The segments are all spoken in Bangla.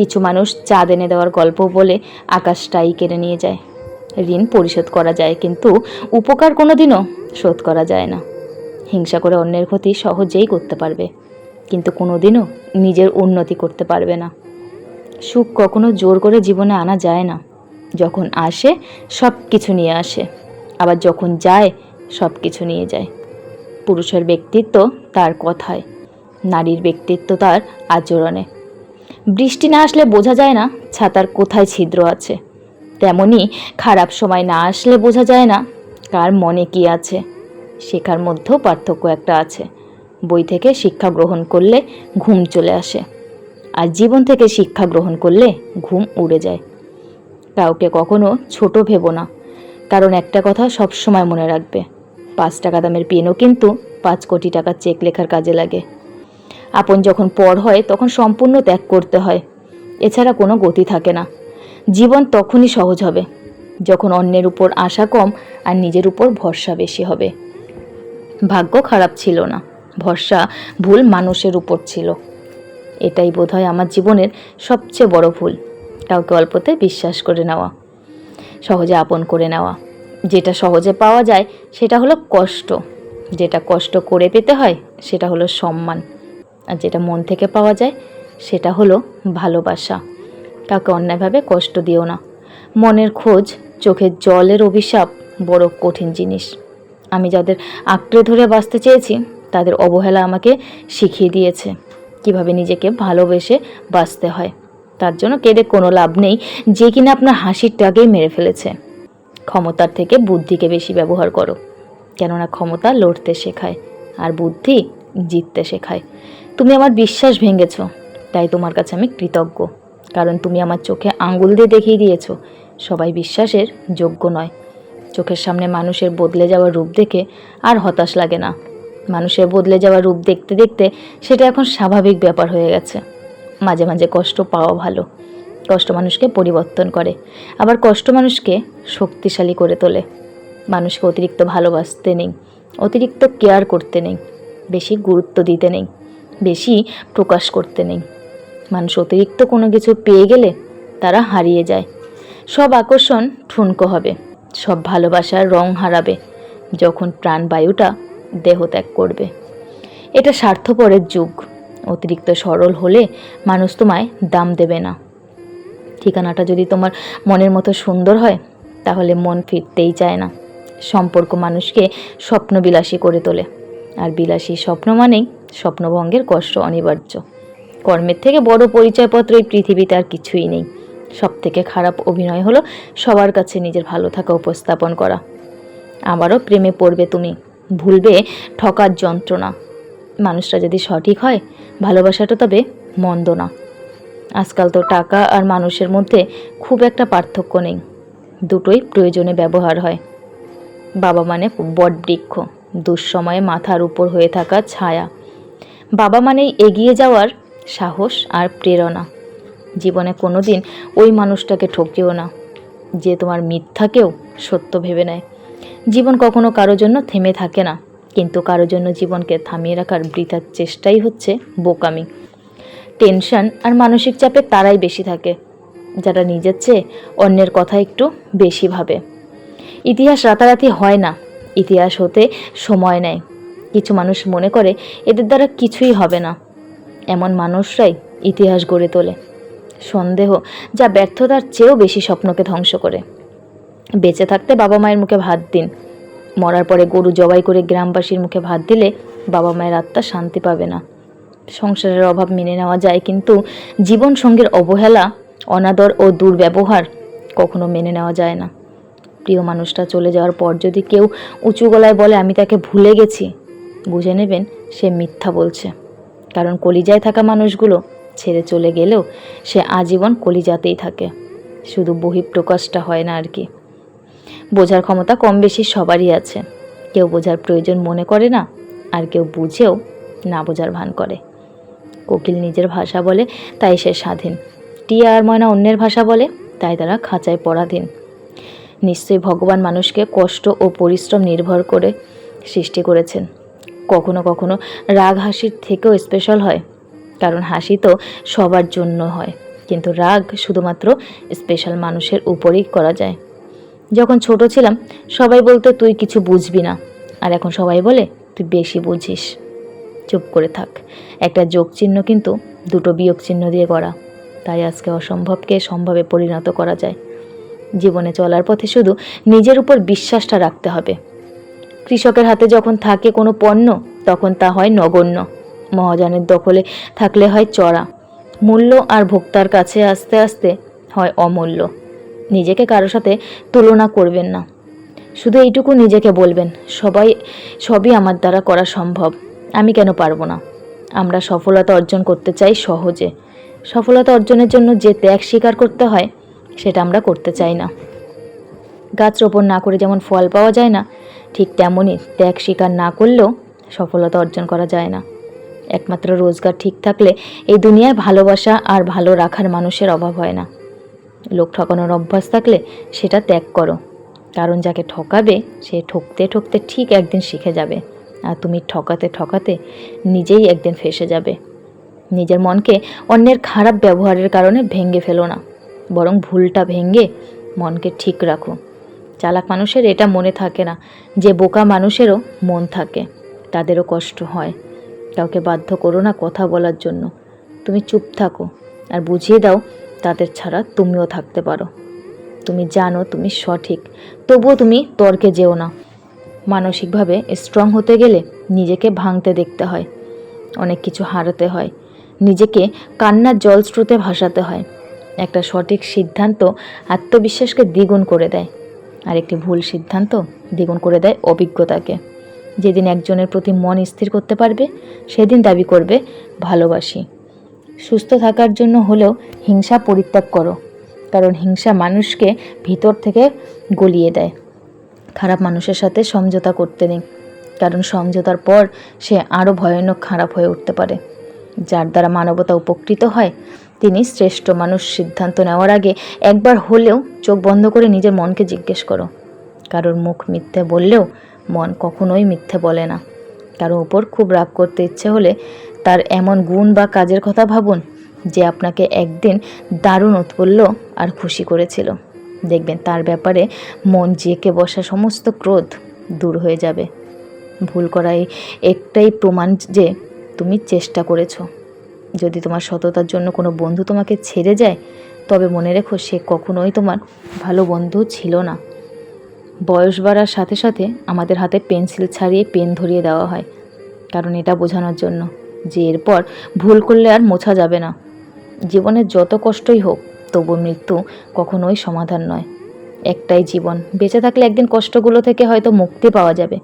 কিছু মানুষ চাঁদ এনে দেওয়ার গল্প বলে আকাশটাই কেড়ে নিয়ে যায়। ঋণ পরিশোধ করা যায়, কিন্তু উপকার কোনোদিনও শোধ করা যায় না। হিংসা করে অন্যের ক্ষতি সহজেই করতে পারবে, কিন্তু কোনোদিনও নিজের উন্নতি করতে পারবে না। সুখ কখনো জোর করে জীবনে আনা যায় না। যখন আসে সব কিছু নিয়ে আসে। আবার যখন যায় সব কিছু নিয়ে যায়। পুরুষের ব্যক্তিত্ব তার কথায়, নারীর ব্যক্তিত্ব তার আচরণে। বৃষ্টি না আসলে বোঝা যায় না ছাতার কোথায় ছিদ্র আছে। তেমনি খারাপ সময় না আসলে বোঝা যায় না কার মনে কি আছে। শেখার মধ্যেও পার্থক্য একটা আছে। বই থেকে শিক্ষা গ্রহণ করলে ঘুম চলে আসে আর জীবন থেকে শিক্ষা গ্রহণ করলে ঘুম উড়ে যায়। কাউকে কখনো ছোট ভেবো না, কারণ একটা কথা সবসময় মনে রাখবে, পাঁচ টাকা দামের পেনও কিন্তু পাঁচ কোটি টাকার চেক লেখার কাজে লাগে। আপন যখন পর হয়, তখন সম্পূর্ণ ত্যাগ করতে হয়। এছাড়া কোনো গতি থাকে না। জীবন তখনই সহজ হবে, যখন অন্যের উপর আশা কম আর নিজের উপর ভরসা বেশি হবে। ভাগ্য খারাপ ছিল না, ভরসা ভুল মানুষের উপর ছিল। এটাই বোধহয় আমার জীবনের সবচেয়ে বড় ভুল, কাউকে অল্পতে বিশ্বাস করে নেওয়া, সহজে আপন করে নেওয়া। যেটা সহজে পাওয়া যায়, সেটা হলো কষ্ট। যেটা কষ্ট করে পেতে হয়, সেটা হলো সম্মান। আর যেটা মন থেকে পাওয়া যায়, সেটা হলো ভালোবাসা। কাউকে অন্যায়ভাবে কষ্ট দিও না। মনের খোঁজ চোখের জলের অভিশাপ বড় কঠিন জিনিস। আমি যাদের আঁকড়ে ধরে বাঁচতে চেয়েছি, তাদের অবহেলা আমাকে শিখিয়ে দিয়েছে কীভাবে নিজেকে ভালোবেসে বাঁচতে হয়। তার জন্য কেঁদে কোনো লাভ নেই যে কিনা আপনার হাসিরটাকেই মেরে ফেলেছে। ক্ষমতার থেকে বুদ্ধিকে বেশি ব্যবহার করো। কেননা ক্ষমতা লড়তে শেখায়, আর বুদ্ধি জিততে শেখায়। তুমি আমার বিশ্বাস ভেঙেছ, তাই তোমার কাছে আমি কৃতজ্ঞ। কারণ তুমি আমার চোখে আঙ্গুল দিয়ে দেখিয়ে দিয়েছ, সবাই বিশ্বাসের যোগ্য নয়। চোখের সামনে মানুষের বদলে যাওয়া রূপ দেখে আর হতাশ লাগে না। মানুষের বদলে যাওয়া রূপ দেখতে দেখতে সেটা এখন স্বাভাবিক ব্যাপার হয়ে গেছে। মাঝে মাঝে কষ্ট পাওয়া ভালো। কষ্ট মানুষকে পরিবর্তন করে, আবার কষ্ট মানুষকে শক্তিশালী করে তোলে। মানুষকে অতিরিক্ত ভালোবাসতে নেই, অতিরিক্ত কেয়ার করতে নেই, বেশি গুরুত্ব দিতে নেই। বেশি প্রকাশ করতে নেই। মানুষ অতিরিক্ত কোনো কিছু পেয়ে গেলে তারা হারিয়ে যায়। সব আকর্ষণ ঠুনকো হবে। সব ভালোবাসার রং হারাবে যখন প্রাণবায়ুটা দেহ ত্যাগ করবে। এটা স্বার্থপরের যুগ। অতিরিক্ত সরল হলে মানুষ তোমায় দাম দেবে না। ঠিকানাটা যদি তোমার মনের মতো সুন্দর হয়, তাহলে মন ফিরতেই চায় না। সম্পর্ক মানুষকে স্বপ্নবিলাসী করে তোলে। আর বিলাসী স্বপ্ন মানেই স্বপ্নভঙ্গের কষ্ট অনিবার্য। কর্মের থেকে বড় পরিচয়পত্র এই পৃথিবীতে আর কিছুই নেই। সব থেকে খারাপ অভিনয় হলো সবার কাছে নিজের ভালো থাকা উপস্থাপন করা। আবারও প্রেমে পড়বে তুমি। ভুলবে ঠকার যন্ত্রণা। মানুষটা যদি সঠিক হয়, ভালোবাসাটা তবে মন্দ না। আজকাল তো টাকা আর মানুষের মধ্যে খুব একটা পার্থক্য নেই। দুটোই প্রয়োজনে ব্যবহার হয়। বাবা মানে বট বৃক্ষ দুঃসময়ে মাথার উপর হয়ে থাকা ছায়া। বাবা মানেই এগিয়ে যাওয়ার সাহস আর প্রেরণা। জীবনে কোনো দিন ওই মানুষটাকে ঠকিও না, যে তোমার মিথ্যাকেও সত্য ভেবে নেয়। জীবন কখনো কারোর জন্য থেমে থাকে না, কিন্তু কারোর জন্য জীবনকে থামিয়ে রাখার বৃথার চেষ্টাই হচ্ছে বোকামি। টেনশন আর মানসিক চাপে তারাই বেশি থাকে, যারা নিজের চেয়ে অন্যের কথা একটু বেশি ভাবে। ইতিহাস রাতারাতি হয় না, ইতিহাস হতে সময় নেয়। কিছু মানুষ মনে করে, এদের দ্বারা কিছুই হবে না। এমন মানুষরাই ইতিহাস গড়ে তোলে। সন্দেহ যা ব্যর্থতার চেয়েও বেশি স্বপ্নকে ধ্বংস করে। বেঁচে থাকতে বাবা মায়ের মুখে ভাত দিন। মরার পরে গরু জবাই করে গ্রামবাসীর মুখে ভাত দিলে বাবা মায়ের আত্মা শান্তি পাবে না। সংসারের অভাব মেনে নেওয়া যায়, কিন্তু জীবন সঙ্গের অবহেলা, অনাদর ও দুর্ব্যবহার কখনো মেনে নেওয়া যায় না। প্রিয় মানুষটা চলে যাওয়ার পর যদি কেউ উঁচু গলায় বলে, আমি তাকে ভুলে গেছি। বুঝে নেবেন সে মিথ্যা বলছে। কারণ কলিজায় থাকা মানুষগুলো ছেড়ে চলে গেলেও সে আজীবন কলিজাতেই থাকে। শুধু বহিঃপ্রকাশটা হয় না আর কি। বোঝার ক্ষমতা কম বেশি সবারই আছে। কেউ বোঝার প্রয়োজন মনে করে না, আর কেউ বুঝেও না বোঝার ভান করে। কোকিল নিজের ভাষা বলে, তাই সে স্বাধীন। টিয়া আর ময়না অন্যের ভাষা বলে, তাই তারা খাঁচায় পরাধীন। নিশ্চয়ই ভগবান মানুষকে কষ্ট ও পরিশ্রম নির্ভর করে সৃষ্টি করেছেন। কখনো কখনো রাগ হাসির থেকেও স্পেশাল হয়। কারণ হাসি তো সবার জন্য হয়। কিন্তু রাগ শুধুমাত্র স্পেশাল মানুষের উপরেই করা যায়। যখন ছোট ছিলাম, সবাই বলতো, তুই কিছু বুঝবি না। আর এখন সবাই বলে, তুই বেশি বুঝিস। চুপ করে থাক। একটা যোগ চিহ্ন কিন্তু দুটো বিয়োগ চিহ্ন দিয়ে করা তাই আজকে অসম্ভবকে সম্ভবে পরিণত করা যায়। জীবনে চলার পথে শুধু নিজের উপর বিশ্বাসটা রাখতে হবে। কৃষকের হাতে যখন থাকে কোনো পণ্য, তখন তা হয় নগণ্য। মহাজনের দখলে থাকলে হয় চড়া। মূল্য আর ভোক্তার কাছে আস্তে আস্তে হয় অমূল্য। নিজেকে কারও সাথে তুলনা করবেন না। শুধু এইটুকু নিজেকে বলবেন, সবাই, সবই আমার দ্বারা করা সম্ভব। আমি কেন পারব না? আমরা সফলতা অর্জন করতে চাই সহজে। সফলতা অর্জনের জন্য যে ত্যাগ স্বীকার করতে হয়, সেটা আমরা করতে চাই না। গাছ রোপণ না করে যেমন ফল পাওয়া যায় না ঠিক তেমনই ত্যাগ স্বীকার না করলেও সফলতা অর্জন করা যায় না। একমাত্র রোজগার ঠিক থাকলে এই দুনিয়ায় ভালোবাসা আর ভালো রাখার মানুষের অভাব হয় না। লোক ঠকানোর অভ্যাস থাকলে সেটা ত্যাগ করো। কারণ যাকে ঠকাবে, সে ঠকতে ঠকতে ঠিক একদিন শিখে যাবে। আর তুমি ঠকাতে ঠকাতে নিজেই একদিন ফেসে যাবে। নিজের মনকে অন্যের খারাপ ব্যবহারের কারণে ভেঙে ফেলো না। বরং ভুলটা ভেঙে মনকে ঠিক রাখো। চালাক মানুষের এটা মনে থাকে না, যে বোকা মানুষেরও মন থাকে, তাদেরও কষ্ট হয়। কাউকে বাধ্য করো না কথা বলার জন্য। তুমি চুপ থাকো আর বুঝিয়ে দাও, তাদের ছাড়া তুমিও থাকতে পারো। তুমি জানো তুমি সঠিক, তবুও তুমি তর্কে যেও না। মানসিকভাবে স্ট্রং হতে গেলে নিজেকে ভাঙতে দেখতে হয়, অনেক কিছু হারাতে হয়, নিজেকে কান্নার জলস্রোতে ভাসাতে হয়। একটা সঠিক সিদ্ধান্ত আত্মবিশ্বাসকে দ্বিগুণ করে দেয়। আর একটি ভুল সিদ্ধান্ত দ্বিগুণ করে দেয় অভিজ্ঞতাকে। যেদিন একজনের প্রতি মন স্থির করতে পারবে, সেদিন দাবি করবে, ভালোবাসি। সুস্থ থাকার জন্য হলেও হিংসা পরিত্যাগ করো, কারণ হিংসা মানুষকে ভিতর থেকে গলিয়ে দেয়। খারাপ মানুষের সাথে সমঝোতা করতে নেই, কারণ সমঝোতার পর সে আরও ভয়ানক খারাপ হয়ে উঠতে পারে। যার দ্বারা মানবতা উপকৃত হয়, তিনি শ্রেষ্ঠ মানুষ সিদ্ধান্ত নেওয়ার আগে একবার হলেও চোখ বন্ধ করে নিজের মনকে জিজ্ঞেস করো। কারোর মুখ মিথ্যে বললেও মন কখনোই মিথ্যে বলে না। কারও ওপর খুব রাগ করতে ইচ্ছে হলে তার এমন গুণ বা কাজের কথা ভাবুন, যে আপনাকে একদিন দারুণ উৎফুল্ল আর খুশি করেছিল। দেখবেন তার ব্যাপারে মন জেঁকে বসা সমস্ত ক্রোধ দূর হয়ে যাবে। ভুল করাই একটাই প্রমাণ যে তুমি চেষ্টা করেছ। যদি তোমার সততার জন্য কোনো বন্ধু তোমাকে ছেড়ে যায়, তবে মনে রেখো সে কখনোই তোমার ভালো বন্ধু ছিল না। বয়স বাড়ার সাথে সাথে আমাদের হাতে পেন্সিল ছাড়িয়ে পেন ধরিয়ে দেওয়া হয়, কারণ এটা বোঝানোর জন্য যে এরপর ভুল করলে আর মোছা যাবে না। জীবনের যত কষ্টই হোক, তবু মৃত্যু কখনোই সমাধান নয়। একটাই জীবন, বেঁচে থাকলে একদিন কষ্টগুলো থেকে হয়তো মুক্তি পাওয়া যাবে।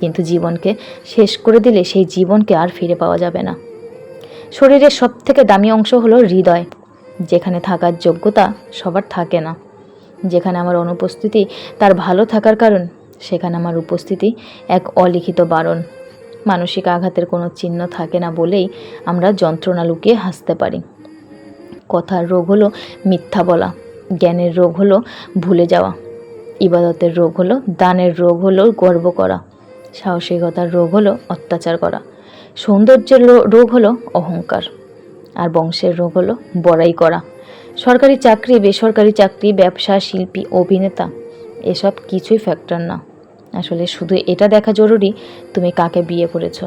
কিন্তু জীবনকে শেষ করে দিলে সেই জীবনকে আর ফিরে পাওয়া যাবে না। শরীরের সব থেকে দামি অংশ হলো হৃদয়। যেখানে থাকার যোগ্যতা সবার থাকে না। যেখানে আমার অনুপস্থিতি তার ভালো থাকার কারণ, সেখানে আমার উপস্থিতি এক অলিখিত বারণ। মানসিক আঘাতের কোনো চিহ্ন থাকে না বলেই আমরা যন্ত্রণা লুকিয়ে হাসতে পারি। কথার রোগ হলো মিথ্যা বলা, জ্ঞানের রোগ হলো ভুলে যাওয়া, ইবাদতের রোগ হলো দানের রোগ হলো গর্ব করা। সাহসিকতার রোগ হলো অত্যাচার করা। সৌন্দর্যের রোগ হলো অহংকার। আর বংশের রোগ হলো বড়াই করা। সরকারি চাকরি, বেসরকারি চাকরি, ব্যবসা, শিল্পী, অভিনেতা, এসব কিছুই ফ্যাক্টর না। আসলে শুধু এটা দেখা জরুরি, তুমি কাকে বিয়ে করেছ?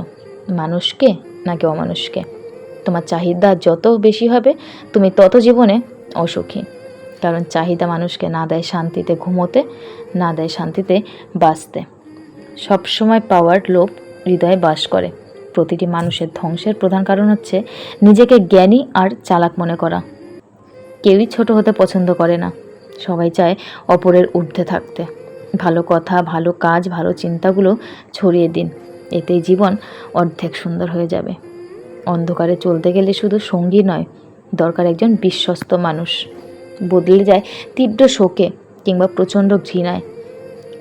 মানুষকে নাকি অমানুষকে? তোমার চাহিদা যত বেশি হবে, তুমি তত জীবনে অসুখী। কারণ চাহিদা মানুষকে না দেয় শান্তিতে ঘুমোতে, না দেয় শান্তিতে বাঁচতে। সবসময় পাওয়ার লোভ হৃদয়ে বাস করে। প্রতিটি মানুষের ধ্বংসের প্রধান কারণ হচ্ছে নিজেকে জ্ঞানী আর চালাক মনে করা। কেউই ছোট হতে পছন্দ করে না। সবাই চায় অপরের ঊর্ধ্বে থাকতে। ভালো কথা, ভালো কাজ, ভালো চিন্তাগুলো ছড়িয়ে দিন। এতেই জীবন অর্ধেক সুন্দর হয়ে যাবে। অন্ধকারে চলতে গেলে শুধু সঙ্গী নয়, দরকার একজন বিশ্বস্ত মানুষ। বদলে যায় তীব্র শোকে কিংবা প্রচণ্ড ঘৃণায়।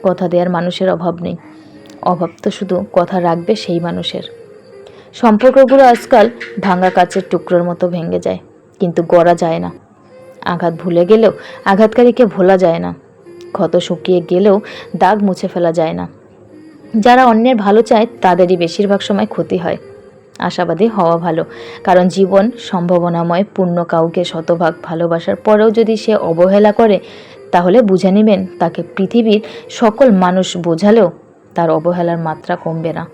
কথা দেওয়ার মানুষের অভাব নেই। অভাব তো শুধু কথা রাখবে সেই মানুষের। সম্পর্কগুলো আজকাল ভাঙা কাচের টুকরোর মতো ভেঙে যায়, কিন্তু গড়া যায় না। আঘাত ভুলে গেলেও আঘাতকারীকে ভোলা যায় না। ক্ষত শুকিয়ে গেলেও দাগ মুছে ফেলা যায় না। যারা অন্যের ভালো চায়, তাদেরই বেশিরভাগ সময় ক্ষতি হয়। আশাবাদী হওয়া ভালো, কারণ জীবন সম্ভাবনাময়, পূর্ণ কাউকে শতভাগ ভালোবাসার পরেও যদি সে অবহেলা করে, তাহলে বুঝে নেবেন তাকে পৃথিবীর সকল মানুষ বোঝালেও তার অবহেলার মাত্রা কমবে না।